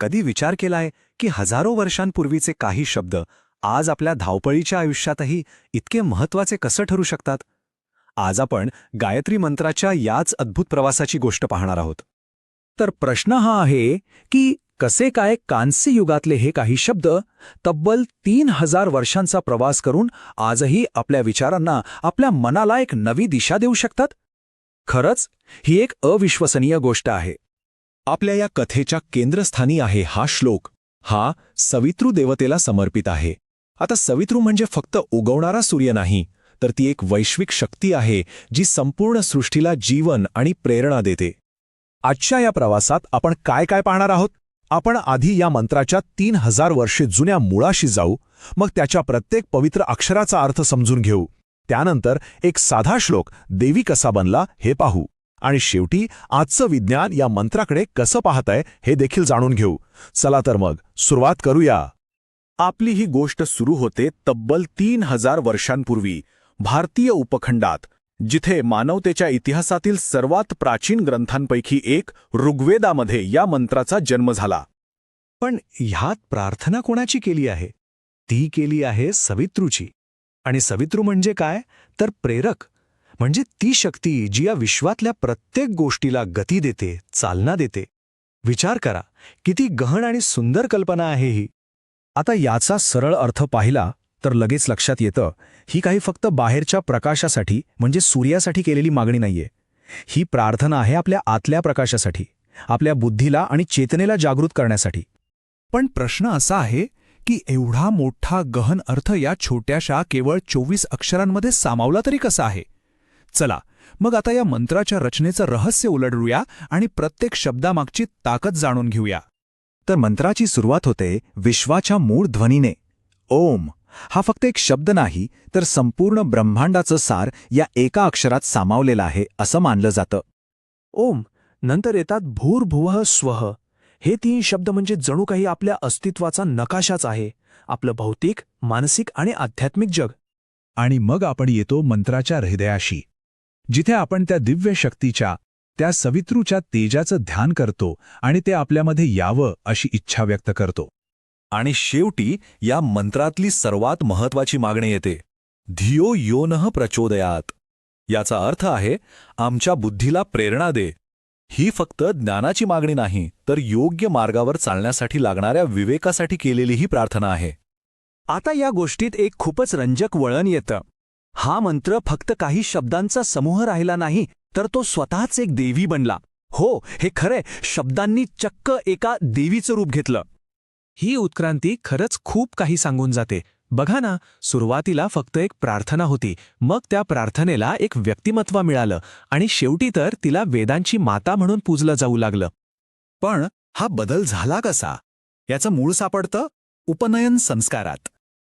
कधी विचार केलाय की हजारो वर्षांपूर्वीचे काही शब्द आज आपल्या धावपळीच्या आयुष्यातही इतके महत्त्वाचे कसं ठरू शकतात? आज आपण गायत्री मंत्राच्या याच अद्भुत प्रवासाची गोष्ट पाहणार आहोत. तर प्रश्न हा आहे की कसे काय कांस्य युगातले हे काही शब्द तब्बल तीन हजार वर्षांचा प्रवास करून आजही आपल्या विचारांना आपल्या मनाला एक नवी दिशा देऊ शकतात? खरंच ही एक अविश्वसनीय गोष्ट आहे. आपल्या या कथेच्या केंद्रस्थानी आहे हा श्लोक. हा सवितृ देवतेला समर्पित आहे. आता सवितृ म्हणजे फक्त उगवणारा सूर्य नाही तर ती एक वैश्विक शक्ती आहे जी संपूर्ण सृष्टीला जीवन आणि प्रेरणा देते. आजच्या या प्रवासात आपण काय काय पाहणार आहोत? आपण आधी या मंत्राच्या तीन हजार वर्षे जुन्या मुळाशी जाऊ मग त्याच्या प्रत्येक पवित्र अक्षराचा अर्थ समजून घेऊ. त्यानंतर एक साधा श्लोक देवी कसा बनला हे पाहू. आणि शेवटी आजचं विज्ञान या मंत्राकडे कसं पाहतंय हे देखील जाणून घेऊ. चला तर मग सुरुवात करूया. आपली ही गोष्ट सुरू होते तब्बल तीन हजार वर्षांपूर्वी भारतीय उपखंडात जिथे मानवतेच्या इतिहासातील सर्वात प्राचीन ग्रंथांपैकी एक ऋग्वेदामध्ये या मंत्राचा जन्म झाला. पण ह्यात प्रार्थना कोणाची केली आहे? ती केली आहे सवित्रूची. आणि सवित्रू म्हणजे काय? तर प्रेरक. म्हणजे ती शक्ती जी या विश्वातल्या प्रत्येक गोष्टीला गती देते चालना देते. विचार करा किती गहन आणि सुंदर कल्पना आहे ही. आता याचा सरळ अर्थ पाहिला तर लगेच लक्षात येतं ही काही फक्त बाहेरच्या प्रकाशासाठी म्हणजे सूर्यासाठी केलेली मागणी नाहीये. ही प्रार्थना आहे आपल्या आतल्या प्रकाशासाठी आपल्या बुद्धीला आणि चेतनेला जागृत करण्यासाठी. पण प्रश्न असा आहे की एवढा मोठा गहन अर्थ या छोट्याशा केवळ चोवीस अक्षरांमध्ये सामावला तरी कसा आहे? चला. मग आता या मंत्राच्या रचनेचं रहस्य उलडूया आणि प्रत्येक शब्दामागची ताकद जाणून घेऊया. तर मंत्राची सुरुवात होते विश्वाच्या मूळ ध्वनीने. ओम. हा फक्त एक शब्द नाही तर संपूर्ण ब्रह्मांडाचं सार या एका अक्षरात सामावलेलं आहे असं मानलं जातं. ओम. नंतर येतात भूर्भुवः स्वः. हे तीन शब्द म्हणजे जणू काही आपल्या अस्तित्वाचा नकाशाच आहे. आपलं भौतिक मानसिक आणि आध्यात्मिक जग. आणि मग आपण येतो मंत्राच्या हृदयाशी. जिथे आपण त्या दिव्य शक्तीच्या त्या सवित्रूच्या तेजाचं ध्यान करतो आणि ते आपल्यामध्ये यावं अशी इच्छा व्यक्त करतो. आणि शेवटी या मंत्रातली सर्वात महत्वाची मागणी येते. धियो योनः प्रचोदयात. याचा अर्थ आहे आमच्या बुद्धीला प्रेरणा दे. ही फक्त ज्ञानाची मागणी नाही तर योग्य मार्गावर चालण्यासाठी लागणाऱ्या विवेकासाठी केलेली ही प्रार्थना आहे. आता या गोष्टीत एक खूपच रंजक वळण येतं. हा मंत्र फक्त काही शब्दांचा समूह राहिला नाही तर तो स्वतःच एक देवी बनला. हो हे खरे शब्दांनी चक्क एका देवीचं रूप घेतलं. ही उत्क्रांती खरंच खूप काही सांगून जाते. बघा ना सुरुवातीला फक्त एक प्रार्थना होती मग त्या प्रार्थनेला एक व्यक्तिमत्व मिळालं आणि शेवटी तर तिला वेदांची माता म्हणून पूजलं जाऊ लागलं. पण हा बदल झाला कसा? याचं मूळ सापडतं उपनयन संस्कारात.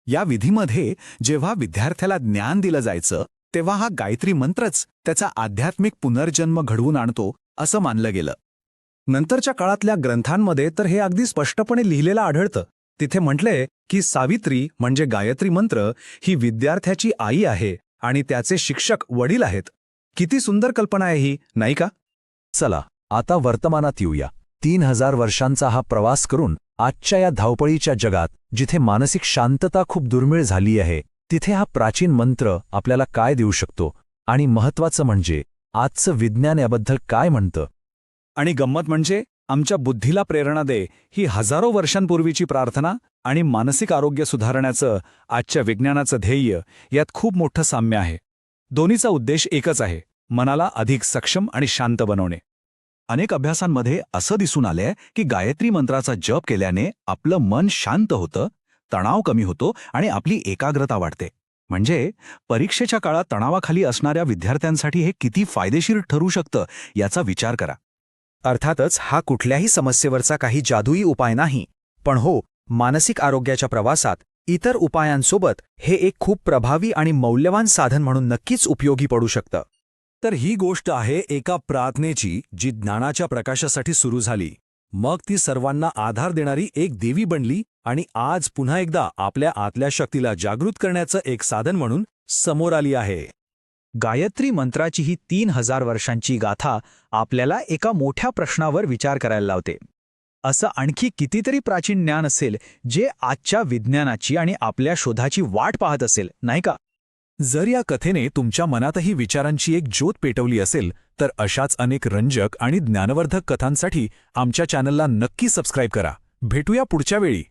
या विधीमध्ये जेव्हा विद्यार्थ्याला ज्ञान दिलं जायचं तेव्हा हा गायत्री मंत्रच त्याचा आध्यात्मिक पुनर्जन्म घडवून आणतो असं मानलं गेलं. नंतरच्या काळातल्या ग्रंथांमध्ये तर हे अगदी स्पष्टपणे लिहिलेलं आढळतं. तिथे म्हटलंय की सावित्री म्हणजे गायत्री मंत्र ही विद्यार्थ्याची आई आहे आणि त्याचे शिक्षक वडील आहेत. किती सुंदर कल्पना आहे ही नाही का? चला आता वर्तमानात येऊया. तीन हजार वर्षांचा हा प्रवास करून आजच्या या धावपळीच्या जगात जिथे मानसिक शांतता खूप दुर्मिळ झाली आहे तिथे हा प्राचीन मंत्र आपल्याला काय देऊ शकतो? आणि महत्वाचं म्हणजे आजचं विज्ञान याबद्दल काय म्हणतं? आणि गंमत म्हणजे आमच्या बुद्धीला प्रेरणा दे ही हजारो वर्षांपूर्वीची प्रार्थना आणि मानसिक आरोग्य सुधारण्याचं आजच्या विज्ञानाचं ध्येय यात खूप मोठं साम्य आहे. दोन्हीचा उद्देश एकच आहे मनाला अधिक सक्षम आणि शांत बनवणे. अनेक अभ्यासांमध्ये असं दिसून आलंय की गायत्री मंत्राचा जप केल्याने आपलं मन शांत होतं तणाव कमी होतो आणि आपली एकाग्रता वाढते. म्हणजे परीक्षेच्या काळात तणावाखाली असणाऱ्या विद्यार्थ्यांसाठी हे किती फायदेशीर ठरू शकतं याचा विचार करा. अर्थातच हा कुठल्याही समस्येवरचा काही जादुई उपाय नाही. पण हो मानसिक आरोग्याच्या प्रवासात इतर उपायांसोबत हे एक खूप प्रभावी आणि मौल्यवान साधन म्हणून नक्कीच उपयोगी पडू शकतं. तर ही गोष्ट आहे एका प्रार्थनेची जी ज्ञानाच्या प्रकाशासाठी सुरू झाली. मग ती सर्वांना आधार देणारी एक देवी बनली आणि आज पुन्हा एकदा आपल्या आतल्या शक्तीला जागृत करण्याचं एक साधन म्हणून समोर आली आहे. गायत्री मंत्राची ही तीन हजार वर्षांची गाथा आपल्याला एका मोठ्या प्रश्नावर विचार करायला लावते. असं आणखी कितीतरी प्राचीन ज्ञान असेल जे आजच्या विज्ञानाची आणि आपल्या शोधाची वाट पाहत असेल नाही का? जर या कथेने तुमच्या मनातही विचारांची एक ज्योत पेटवली असेल तर अशाच अनेक रंजक आणि ज्ञानवर्धक कथांसाठी आमच्या चॅनलला नक्की सबस्क्राईब करा. भेटूया पुढच्या वेळी.